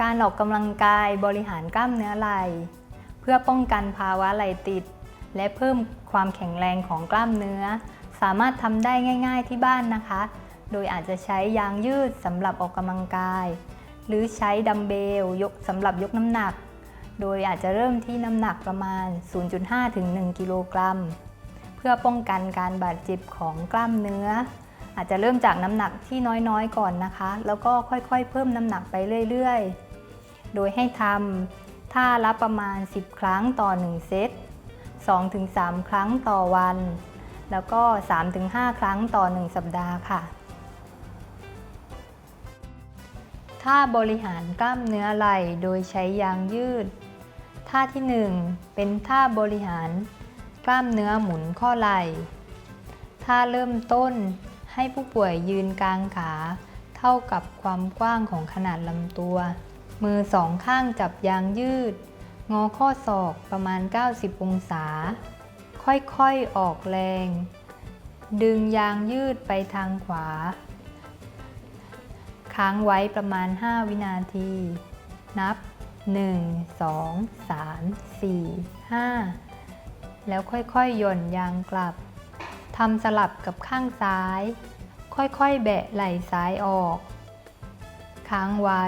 การออกกำลังกายบริหารกล้ามเนื้อไหล่เพื่อป้องกันภาวะไหล่ติด และเพิ่มความแข็งแรงของกล้ามเนื้อ สามารถทำได้ง่าย ๆที่บ้านนะคะ โดยอาจจะใช้ยางยืดสำหรับออกกำลังกาย หรือใช้ดัมเบลยกสำหรับยกน้ำหนัก โดยอาจจะเริ่มที่น้ำหนักประมาณ 0.5 ถึง 1 กิโลกรัม เพื่อป้องกันการบาดเจ็บของกล้ามเนื้อ อาจจะเริ่มจากน้ำหนักที่น้อยๆ ก่อนนะคะ แล้วก็ค่อยๆ เพิ่มน้ำหนักไปเรื่อย ๆ โดยให้ทำท่าละประมาณ 10 ครั้งต่อ 1 เซต 2-3 ครั้งต่อวัน แล้วก็ 3-5 ครั้งต่อ 1 สัปดาห์ค่ะ ท่าบริหารกล้ามเนื้อไหล่โดยใช้ยางยืด ท่าที่ 1 เป็นท่าบริหาร กล้ามเนื้อหมุนข้อไหล่ ท่าเริ่มต้นให้ผู้ป่วยยืนกลางขาเท่ากับความกว้างของขนาดลำตัว มือสองข้างจับยางยืด งอข้อศอกประมาณ 90 องศา ค่อยๆออกแรง ดึงยางยืดไปทางขวา ค้างไว้ประมาณ 5 วินาที นับ 1 2 3 4 5 แล้วค่อยๆหย่อนยางกลับทำสลับกับข้างซ้าย ค่อยๆ แบะไหล่ซ้ายออก ค้างไว้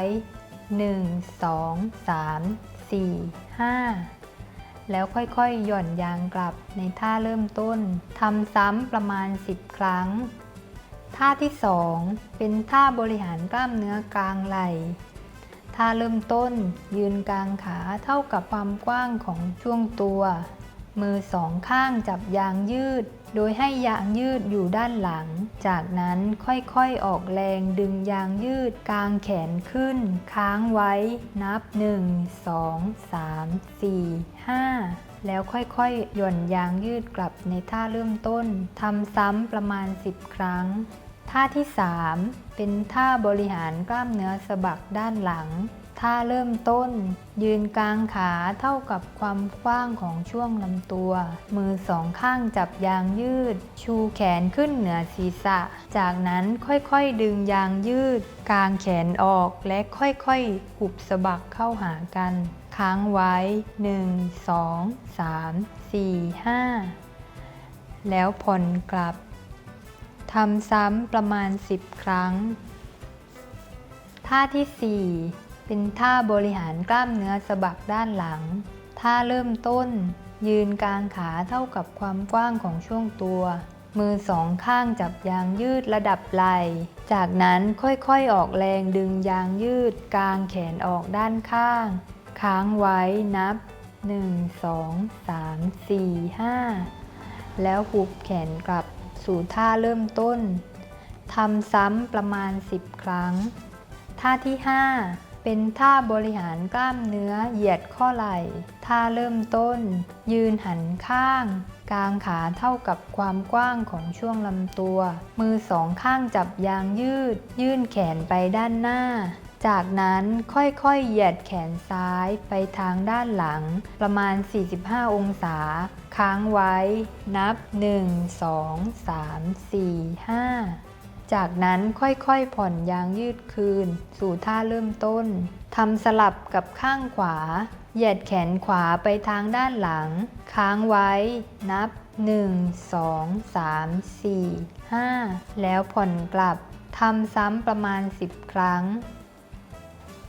1 2 3 4 5 แล้วค่อยๆหย่อนยางกลับในท่าเริ่มต้นทำซ้ำประมาณ 10 ครั้ง ท่าที่ 2 เป็นท่าบริหารกล้ามเนื้อกลางไหล่ท่าเริ่มต้นยืนกลางขาเท่ากับความกว้างของช่วงตัว มือสองข้างจับยางยืด โดยให้ยางยืดอยู่ด้านหลัง จากนั้นค่อยๆออกแรงดึงยางยืดกลางแขนขึ้น ค้างไว้นับ 1 2 3 4 5แล้วค่อยๆ หย่อนยางยืดกลับในท่าเริ่มต้น ทำซ้ำประมาณ 10 ครั้ง ท่าที่ 3 เป็นท่าบริหารกล้ามเนื้อสะบักด้านหลัง ท่าเริ่มต้น ยืนกลางขาเท่ากับความกว้างของช่วงลำตัว มือสองข้างจับยางยืด ชูแขนขึ้นเหนือศีรษะ จากนั้นค่อยๆดึงยางยืด กางแขนออกและค่อยๆหุบสะบักเข้าหากัน ค้างไว้ 1 2 3 4 5 แล้วผ่อนกลับทำซ้ำประมาณ 10 ครั้ง ท่าที่ 4 เป็นท่าบริหารกล้ามเนื้อสะบักด้านหลัง ท่าเริ่มต้น ยืนกลางขาเท่ากับความกว้างของช่วงตัว มือสองข้างจับยางยืดระดับไหล่ จากนั้นค่อยๆออกแรงดึงยางยืดกลางแขนออกด้านข้าง ค้างไว้นับ 1 2 3 4 5 แล้วหุบแขนกลับสู่ท่าเริ่มต้น ทำซ้ำประมาณ 10 ครั้ง ท่าที่ 5 เป็นท่าบริหารกล้ามเนื้อเหยียดข้อไหล่ ท่าเริ่มต้น ยืนหันข้าง กางขาเท่ากับความกว้างของช่วงลำตัว มือสองข้างจับยางยืด ยื่นแขนไปด้านหน้า จากนั้นค่อยๆ เหยียดแขนซ้ายไปทางด้านหลัง ประมาณ 45 องศา ค้างไว้ นับ 1 2 3 4 5 จากนั้นค่อยๆผ่อนยางยืดคืน สู่ท่าเริ่มต้นทำสลับกับข้างขวา เหยียดแขนขวาไปทางด้านหลัง ค้างไว้ นับ 1 2 3 4 5 แล้วผ่อนกลับทำซ้ำประมาณ 10 ครั้ง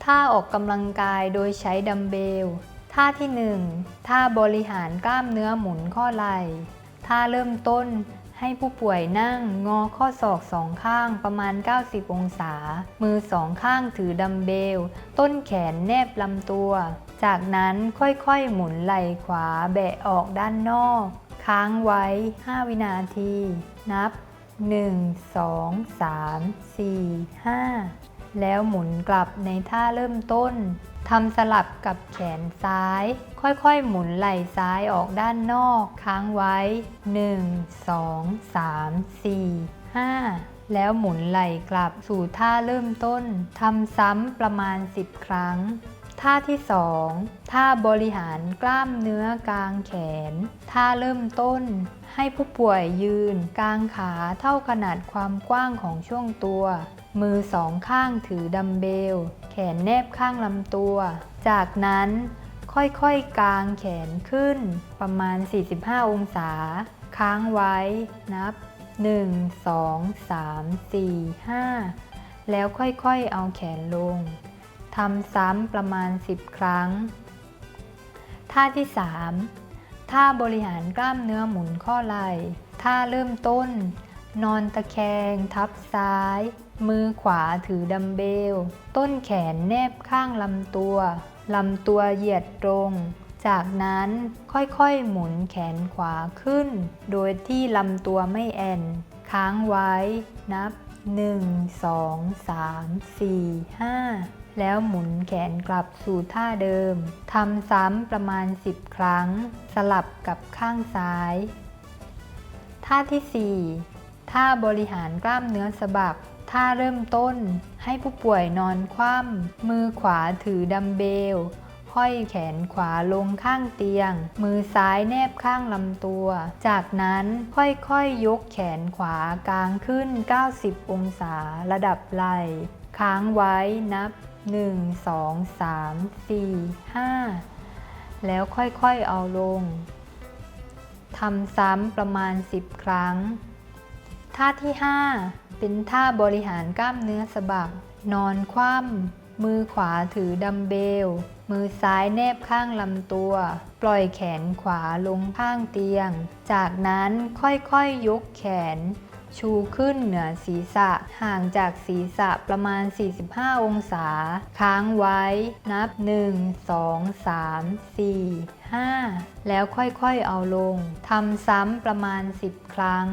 ท่าออกกำลังกายโดยใช้ดัมเบล ท่าที่ 1 ท่าบริหารกล้ามเนื้อหมุนข้อไหล่ ท่าเริ่มต้น ให้ผู้ป่วยนั่งงอข้อศอกสองข้างประมาณ 90 องศา มือสองข้างถือดัมเบล ต้นแขนแนบลำตัว จากนั้นค่อยๆหมุนไหล่ขวาแบะออกด้านนอก ค้างไว้ 5 วินาที นับ 1 2 3 4 5 แล้วหมุนกลับในท่าเริ่มต้นทำสลับกับแขนซ้าย ค่อยๆ หมุนไหล่ซ้ายออกด้านนอก ค้างไว้ 1 2 3 4 5 แล้วหมุนไหล่กลับสู่ท่าเริ่มต้นทำซ้ำประมาณ 10 ครั้ง ท่าที่ 2 ท่าบริหารกล้ามเนื้อกลางแขน ท่าเริ่มต้น ให้ผู้ป่วยยืน กลางขาเท่าขนาดความกว้างของช่วงตัว มือสองข้างถือดัมเบล แขนแนบข้างลำตัว จากนั้นค่อยๆ กางแขนขึ้น ประมาณ 45 องศา ค้างไว้ นับ 1 2 3 4 5 แล้วค่อยๆ เอาแขนลง ทำซ้ำประมาณ 10 ครั้ง ท่าที่ 3 ท่าบริหารกล้ามเนื้อหมุนข้อไหล่ ท่าเริ่มต้น นอนตะแคง ทับซ้าย มือขวาถือดัมเบล ต้นแขนแนบข้างลำตัว ลำตัวเหยียดตรง จากนั้นค่อยๆหมุนแขนขวาขึ้น โดยที่ลำตัวไม่แอน ค้างไว้นับ 1 2 3 4 5 แล้วหมุนแขนกลับสู่ท่าเดิม ทำซ้ำประมาณ 10 ครั้ง สลับกับข้างซ้าย ท่าที่ 4 ท่าบริหารกล้ามเนื้อสะบัก ท่าเริ่มต้น ให้ผู้ป่วยนอนคว่ำมือขวาถือดัมเบล ห้อยแขนขวาลงข้างเตียง มือซ้ายแนบข้างลำตัว จากนั้นค่อยๆยยกแขนขวากลางขึ้น 90 องศาระดับไหล่ค้างไว้นับ 1 2 3 4 5 แล้วค่อยๆเอาลงทำซ้ำประมาณ 10 ครั้ง ท่าที่ 5 เป็นท่าบริหารกล้ามเนื้อสะบักนอนคว่ำ มือขวาถือดัมเบล มือซ้ายแนบข้างลำตัว ปล่อยแขนขวาลงข้างเตียง จากนั้นค่อยๆยยกแขน ชูขึ้นเหนือศีรษะ ห่างจากศีรษะประมาณ 45 องศา ค้างไว้ นับ 1 2 3 4 5 แล้วค่อยๆเอาลง ทำซ้ำประมาณ 10 ครั้ง